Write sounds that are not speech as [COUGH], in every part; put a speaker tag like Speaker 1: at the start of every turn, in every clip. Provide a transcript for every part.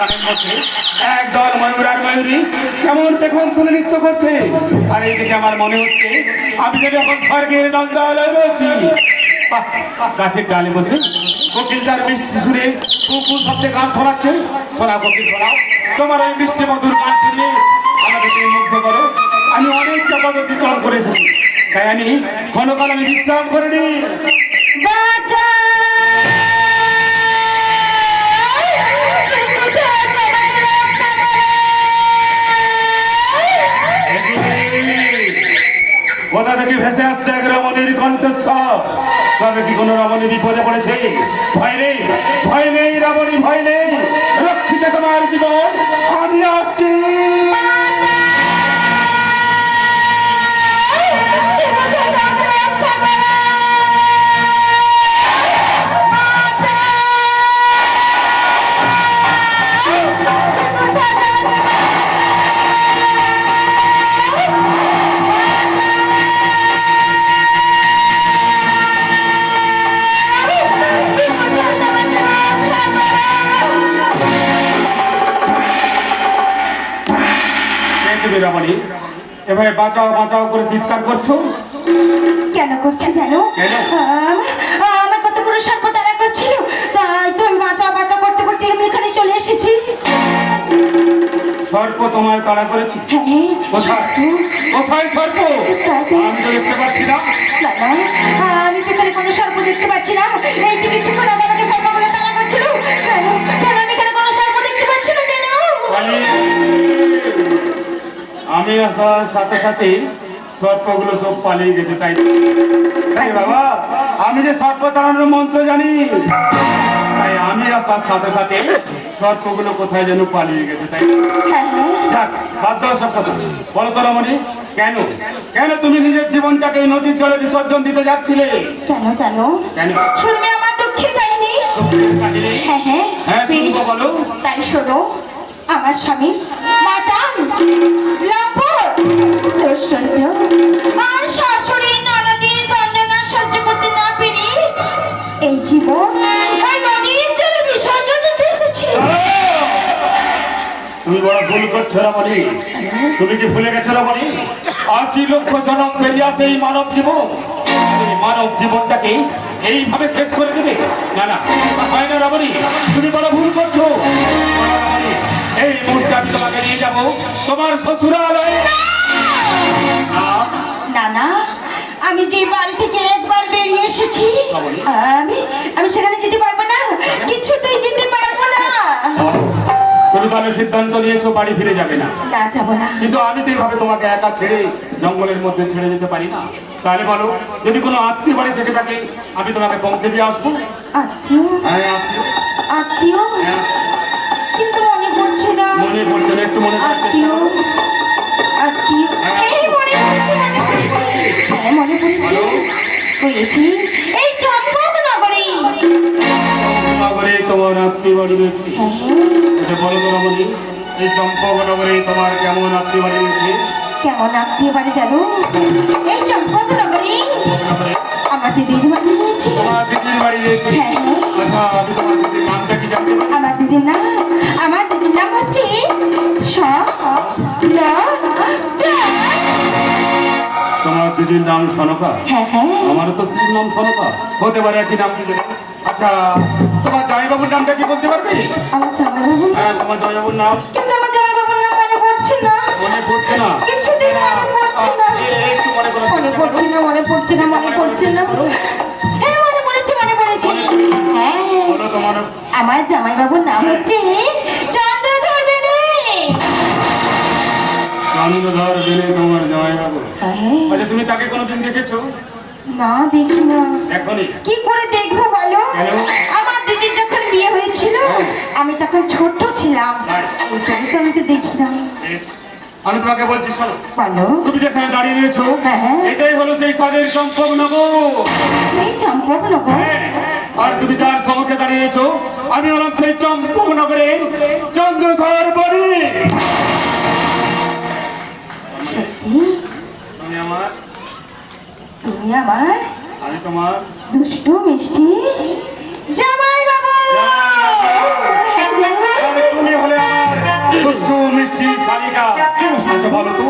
Speaker 1: বাগানের মধ্যে একদল ময়ূর আর ময়ূরী কেমন পেখম তুলে নৃত্য করছে। আর এই দিকে আমার মনে হচ্ছে আমি যদি এখন স্বর্গের নন্দালয় রয়েছি গাছের ডালে বসে কোকিল তার মিষ্টি সুরে কুকু শব্দে গান শোনাচ্ছে। শোনা কোকিল শোনাও। তোমার ওই মিষ্টি মধুর গান শুনিয়ে আমাকে তুমি মুগ্ধ করো। আমি অনেক জগৎ অতিক্রম করেছি। তাই আমি ক্ষণকাল আমি বিশ্রাম করে নিই।
Speaker 2: বাঁচা
Speaker 1: কোথা থেকে ভেসে আসছে এক রমণীর কণ্ঠস্বর? তবে কি কোনো রমণী বিপদে পড়েছে? ভয় নেই ভয় নেই রমণী, ভয় নেই। রক্ষিত তোমার জীবন, আমি আসছি। তুমি এভাবে বাঁচাও বাঁচাও করে চিৎকার করছ?
Speaker 2: কেন করছে জানো? আমার কত বড় সর্প তারা করছিল তাই তো আমি বাঁচা বাঁচা করতে করতে আমি এখানে চলে এসেছি।
Speaker 1: সর্প তোমায় তাড়া করেছি?
Speaker 2: হ্যাঁ
Speaker 1: কোথায়?
Speaker 2: সর্প।
Speaker 1: কোথায় সর্প? আমি তো দেখতে পাচ্ছি না।
Speaker 2: আমি তো এখানে কোনো সর্প দেখতে পাচ্ছি না। এই কিছুক্ষণ আগে আমাকে
Speaker 1: আসার সাথে সাথে সর্পগুলো সব পালিয়ে গেছে তাই তাই বাবা আমি যে সর্প তাড়ানোর মন্ত্র জানি তাই আমি আসার সাথে সাথে সর্পগুলো কোথায় যেন পালিয়ে গেছে তাই
Speaker 2: হ্যাঁ হ্যাঁ।
Speaker 1: যাক বাদ দাও সব কথা। বলো তো রমণী কেন? কেন তুমি নিজের জীবনটাকে এই নদীর জলে বিসর্জন দিতে যাচ্ছিলে?
Speaker 2: কেন জানো?
Speaker 1: কেন?
Speaker 2: শুনবে আমার দুঃখের কাহিনী? হ্যাঁ হ্যাঁ।
Speaker 1: হ্যাঁ, শুনব, বলো।
Speaker 2: তাই শোনো আমার স্বামী মাতান লম্পট এই জীবন
Speaker 1: তুমি বড় ভুল করছ রমণী। তুমি কি ভুলে গেছো রমণী? আশি লক্ষ জনম পেরিয়ে আসে এই মানব জীবন। এই মানব জীবনটাকে এইভাবে শেষ করে দেবে? না না, হয় না রমণী। তুমি বড় ভুল করছ। এই মুহূর্তে আমি তোমাকে নিয়ে যাব। তোমার শ্বশুরালয়ে। না,
Speaker 2: না না আমি যে বাড়ি থেকে একবার বেরিয়ে এসেছি আমি আমি সেখানে যেতে পারব না। কিছুতেই যেতে পারব না।
Speaker 1: তুমি তাহলে সিদ্ধান্ত নিয়েছো বাড়ি ফিরে যাবে না।
Speaker 2: না যাব না।
Speaker 1: কিন্তু আমি তো এইভাবে তোমাকে একা ছেড়ে জঙ্গলের মধ্যে ছেড়ে যেতে পারি না। তাহলে বলো যদি কোনো আত্মীয় বাড়ি থেকে থাকে আমি তোমাকে পৌঁছে দিয়ে আসব।
Speaker 2: আত্মীয়?
Speaker 1: হ্যাঁ আত্মীয়।
Speaker 2: আত্মীয়? মনে পড়ছে না
Speaker 1: একটু মনে
Speaker 2: আত্মীয়। আত্মীয় এই মনে পড়েছে মনে পড়েছে। হ্যাঁ মনে পড়েছে। পড়েছি। এই চম্পক নগরী।
Speaker 1: নগরে তোমার আত্মীয় বাড়ি রয়েছে।
Speaker 2: হ্যাঁ।
Speaker 1: আচ্ছা বলো তো রমণী এই চম্পক নগরে তোমার কেমন আত্মীয় বাড়ি রয়েছে?
Speaker 2: কেমন আত্মীয় বাড়ি জানো? এই চম্পক নগরী আমার দিদির বাড়ি রয়েছে।
Speaker 1: তোমার দিদির বাড়ি রয়েছে।
Speaker 2: হ্যাঁ।
Speaker 1: আচ্ছা আমি তোমার দিদির নামটা কি পারি?
Speaker 2: আমার দিদির নাম আমার
Speaker 1: তোমার দিদির নাম সনকা?
Speaker 2: হ্যাঁ হ্যাঁ।
Speaker 1: আমারও তো দিদির নাম সনকা। হতে পারে একই নাম দিদি আচ্ছা তোমার জামাইবাবুর নামটা কি বলতে পারবে? হ্যাঁ তোমার জামাইবাবুর নাম।
Speaker 2: কিন্তু আমার জামাইবাবুর নাম মনে পড়ছে না।
Speaker 1: মনে পড়ছে না?
Speaker 2: কিছুতেই মনে পড়ছে না।
Speaker 1: মনে
Speaker 2: পড়ছে না মনে পড়ছে না মনে পড়ছে না। হ্যাঁ পড়েছে মনে পড়েছে। হ্যাঁ।
Speaker 1: তোমার।
Speaker 2: আমার জামাইবাবুর নাম হচ্ছে
Speaker 1: তোমার
Speaker 2: হ্যাঁ।
Speaker 1: আচ্ছা তুমি তাকে কোনোদিন দেখেছ?
Speaker 2: না দেখি না
Speaker 1: এখনই।
Speaker 2: কি করে দেখব বলো? আমার দিদির যখন বিয়ে হয়েছিল আমি তখন ছোট ছিলাম। তো আমি তো দেখি না
Speaker 1: আমি তোমাকে বলছি শোনো।
Speaker 2: বলো।
Speaker 1: তুমি যেখানে দাঁড়িয়ে রয়েছো
Speaker 2: হ্যাঁ।
Speaker 1: এটাই হলো সেই সাদের সম্পর্ক নগর
Speaker 2: এই চম্পক নগর
Speaker 1: হ্যাঁ। আর তুমি যার সম্মুখে দাঁড়িয়ে রয়েছো আমি হলাম সেই চম্পক নগরের চন্দ্রধর বড়ি। তুমি আমার?
Speaker 2: তুমি আমার?
Speaker 1: আমি তোমার?
Speaker 2: দুষ্টু মিষ্টি? জামাই বাবু!
Speaker 1: তুমি হলে
Speaker 2: দুষ্টু মিষ্টি শালিকা ভালো তো।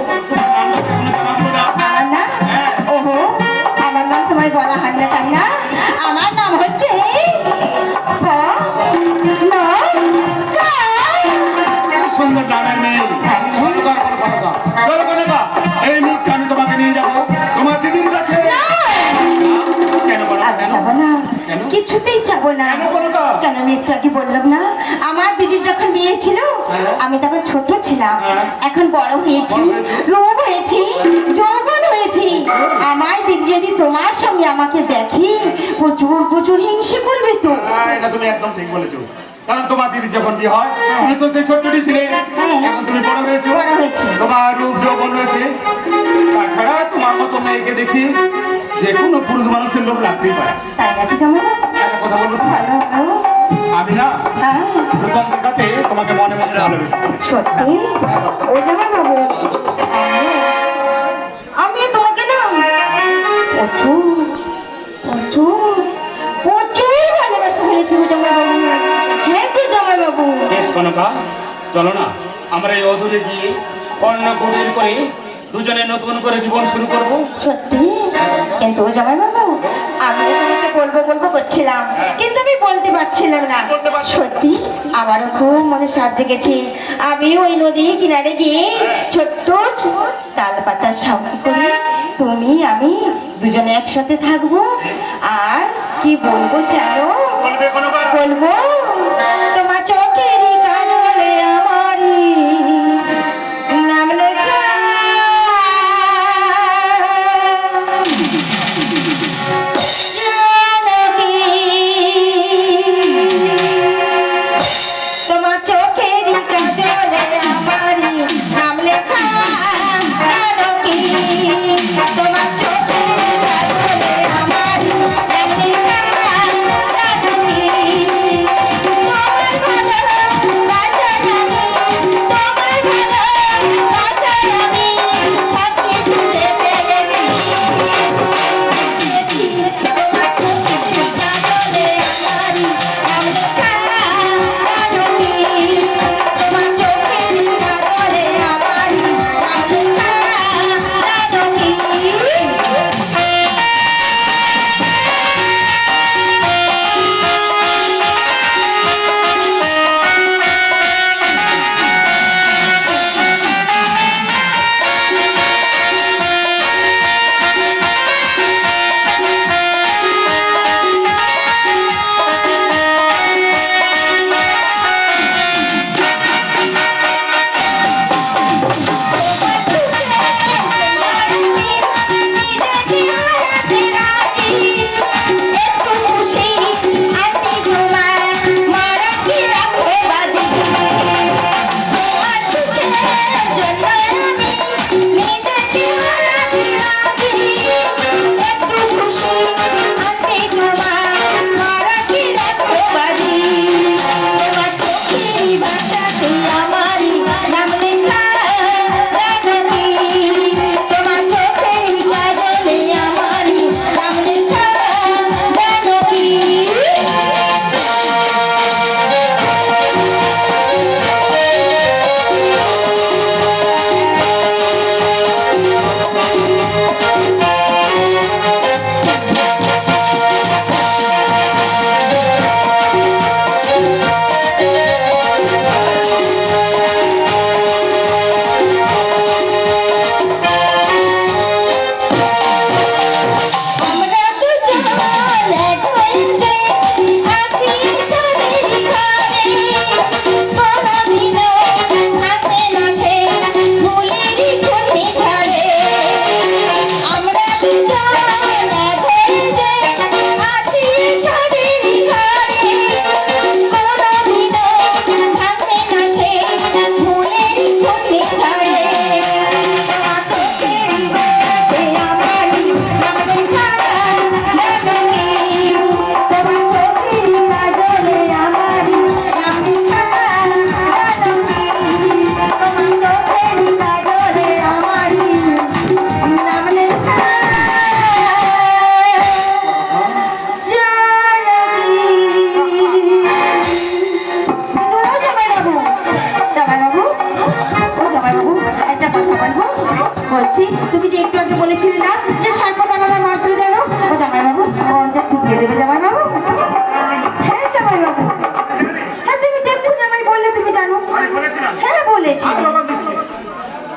Speaker 1: কিছুতেই যাব না।
Speaker 2: কেন
Speaker 1: আমি একটু আগে বললাম না? আমার দিদির যখন বিয়ে ছিল
Speaker 2: হ্যাঁ।
Speaker 1: আমি তখন ছোট ছিলাম।
Speaker 2: হ্যাঁ।
Speaker 1: এখন বড় হয়েছি রোগ হয়েছি? যৌবন হয়েছি। আমার দিদি যদি তোমার সঙ্গে আমাকে দেখে প্রচুর প্রচুর হিংসে করবে তো।
Speaker 2: হ্যাঁ, এটা তুমি একদম ঠিক বলেছ। কারণ তোমার দিদি যখন বিয়ে হয় তুমি তো সেই ছোট্টটি ছিলে। এখন তুমি বড় হয়েছো। তোমার রূপ যৌবন হয়েছে। তাছাড়া তোমার মতো মেয়েকে দেখি যে কোনো পুরুষ মানুষের লোক লাগতেই পারে।
Speaker 1: তাই নাকি
Speaker 2: একটা কথা বলব আমি না প্রথম দেখাতে তোমাকে মনে মনে ভালোবেসে
Speaker 1: সত্যি? ও জামা বাবু আমি তোমাকে না প্রচুর প্রচুর প্রচুর ভালোবাসা ফেলেছি গো জামাই বাবু হ্যাঁ গো জামাই বাবু
Speaker 2: বেশ কনকা চলো না আমরা এই অদূরে গিয়ে অন্য কুটির করে দুজনে নতুন করে জীবন শুরু করব।
Speaker 1: সত্যি? কিন্তু ও জামাই আমি তো তোমাকে বলব বলব করছিলাম। কিন্তু আমি বলতে পারছিলাম না? সত্যি আমারও খুব মনে সাহায্য গেছে আমি ওই নদীর কিনারে গিয়ে ছোট্ট তাল পাতার করে তুমি আমি দুজনে একসাথে থাকব। আর কি বলব জানো?
Speaker 2: বলবে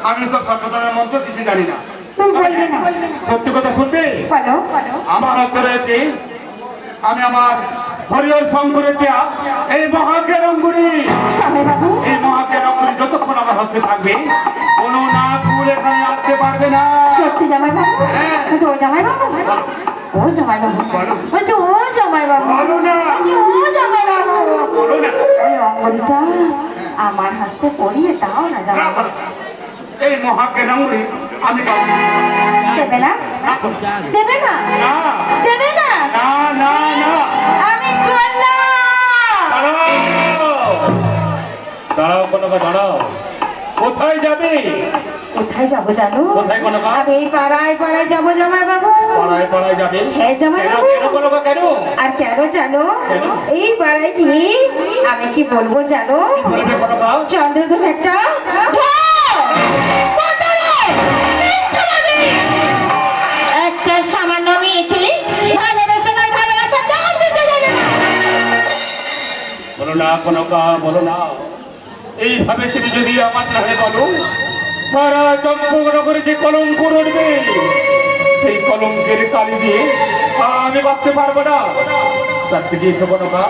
Speaker 1: আমি সব সর্বতনের মন্ত্র কিছু জানি না।
Speaker 3: তুমি বলবে না।
Speaker 1: সত্যি কথা শুনবে?
Speaker 3: বলো
Speaker 1: আমার হাতে রয়েছে আমি আমার হরিহর শঙ্করের দেয়া এই মহাজ্ঞানঙ্গুরি
Speaker 3: জামাই এই
Speaker 1: এই মহাজ্ঞানঙ্গুরি যতক্ষণ আমার হাতে থাকবে কোনো না ফুল এখানে আসতে পারবে না।
Speaker 3: সত্যি জামাই বাবু
Speaker 1: হ্যাঁ।
Speaker 3: ও জামাই বাবু ও জামাই বাবু
Speaker 1: বলো।
Speaker 3: ও জামাই বাবু
Speaker 1: বলো না।
Speaker 3: বলছি ও জামাই বাবু
Speaker 1: বলো না।
Speaker 3: আমার হাতে পরিয়ে দাও না জামাই বাবু
Speaker 1: এই মহাজ্ঞানঙ্গুরি আমি পাবো
Speaker 3: দেবে না? দেবে না? দেবে না?
Speaker 1: না না না।
Speaker 3: আমি চললাম।
Speaker 1: দাঁড়াও। কনকা দাঁড়াও। কোথায় যাবে?
Speaker 3: কোথায় যাব জানো?
Speaker 1: কোথায় কনকা
Speaker 3: আমি এই পাড়ায় পাড়ায় যাব জামাই বাবু
Speaker 1: পাড়ায় পাড়ায় যাবে?
Speaker 3: হ্যাঁ, জামাই বাবু।
Speaker 1: কেন কনকা কেন?
Speaker 3: আর কেন জানো? এই পাড়ায় কি আমি কি বলব জানো? চন্দ্রধর একটা [LAUGHS] না।
Speaker 1: বলো না বলো না। এইভাবে তুমি যদি আমার নামে বলো, সারা চম্পকনগরে সেই কলঙ্কের কালি দিয়ে আমি বাঁচতে পারব না। তার থেকে এসে কনকা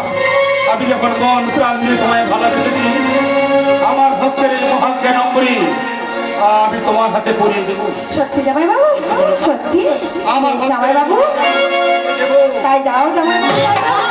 Speaker 1: আমি যখন মন প্রাণ ভক্তের এই মহাজ্ঞান অঙ্গরি আমি তোমার হাতে পরিয়ে দেবো।
Speaker 3: সত্যি জামাই বাবু? সত্যি?
Speaker 1: আমার
Speaker 3: জামাই বাবু? তাই যাও জামাই বাবু।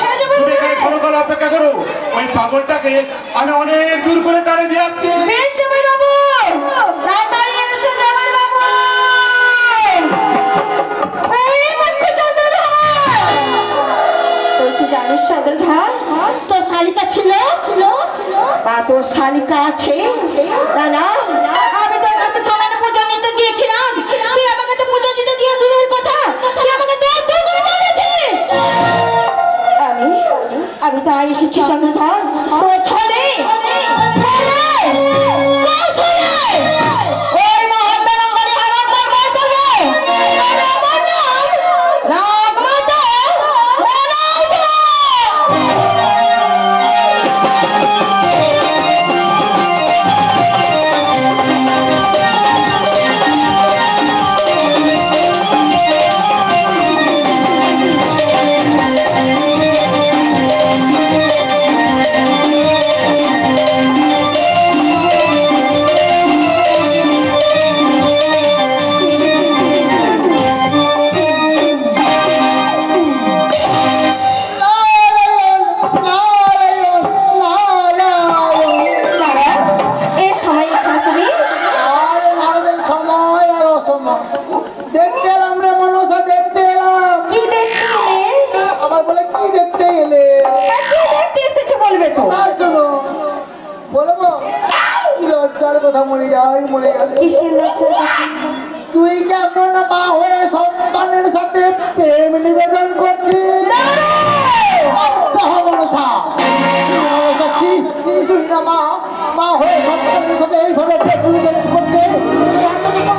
Speaker 2: হ্যাঁ।
Speaker 1: ক্ষণকাল অপেক্ষা করো। ওই পাগলটাকে আমি অনেক দূর করে তাড়ে দিয়ে আসছি।
Speaker 3: বেশ জামাই বাবু। বা তোর শালিকা আছে তা না? আমি এসেছে
Speaker 2: বলবে তো
Speaker 3: তা শোনো বলব লজ্জার কথা মরে যাই মরে যাই
Speaker 2: কিসের লজ্জার কথা?
Speaker 3: তুই কেমন মা হয়ে সন্তানের সাথে প্রেম নিবেদন করছিস? তুই না মা মা। হয়ে সন্তানের সাথে এইভাবে প্রেম নিবেদন করতে।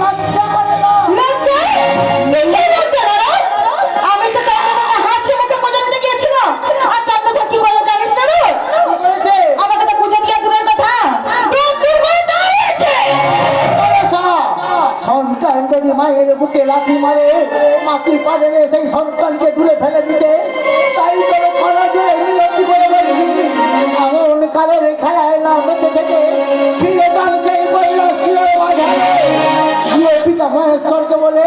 Speaker 3: লজ্জা করে না। সন্তান যদি মায়ের বুকে লাথি মারে মাটি পারে সেই সন্তানকে দূরে ফেলে দিতে তাই করে খরা জোরে মিনতি করে বলছি এমন খেলায় না থেকে ফিরে তার সেই গিয়ে পিতা মহেশ্বরকে বলে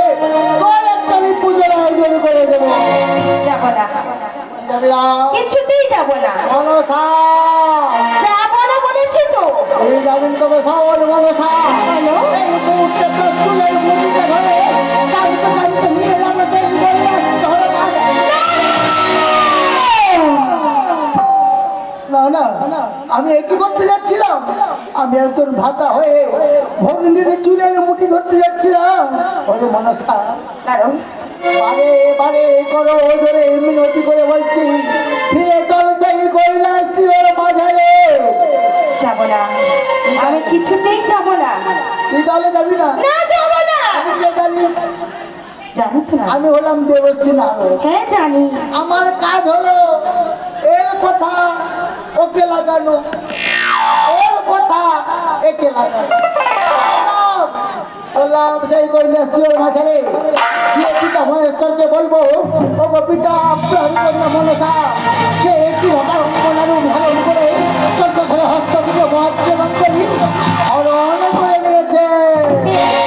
Speaker 3: তোর একটা আমি পুজোর আয়োজন করে দেবো
Speaker 2: যাব না কিছুতেই যাব না।
Speaker 3: মনসা।
Speaker 2: যাব না বলেছি তো?
Speaker 3: এই যাবেন তবে সাওয়াল মনসা
Speaker 2: হ্যালো?
Speaker 3: এই মুহূর্তে তোর চুলের মুড়িটা ধরে কালকে কালকে নিয়ে যাবে সেই কৈলাস ধরে না না আমি একটু করতে যাচ্ছিলাম। আমি একজন ভাতা হয়ে ভগ্নীর চুলের মুঠি ধরতে যাচ্ছিলাম। মনসা
Speaker 2: কারণ?
Speaker 3: বারে বারে করো ধরে মিনতি করে বলছি ফিরে চল চাই বাজারে
Speaker 2: যাব না। আমি কিছুতেই যাব না।
Speaker 3: তুই তাহলে যাবি না?
Speaker 2: না যাব না।
Speaker 3: তুই কে জানিস
Speaker 2: জানি তো না।
Speaker 3: আমি হলাম দেবশ্রী নারদ
Speaker 2: হ্যাঁ জানি।
Speaker 3: আমার কাজ হলো এর কথা ওকে লাগানো। ওর কথা একে লাগানো। বললাম সেই কৈলাসীয় মাঝারে। গিয়ে পিতা মহেশ্বরকে বলব বাবা পিতা প্রাণচন্দ্র মনসা, সে একটি হঠাৎ অঙ্গনারু ধারণ করে চন্দ্রধর হস্তকে মহাত্মা করি আর অনেক হয়ে গিয়েছে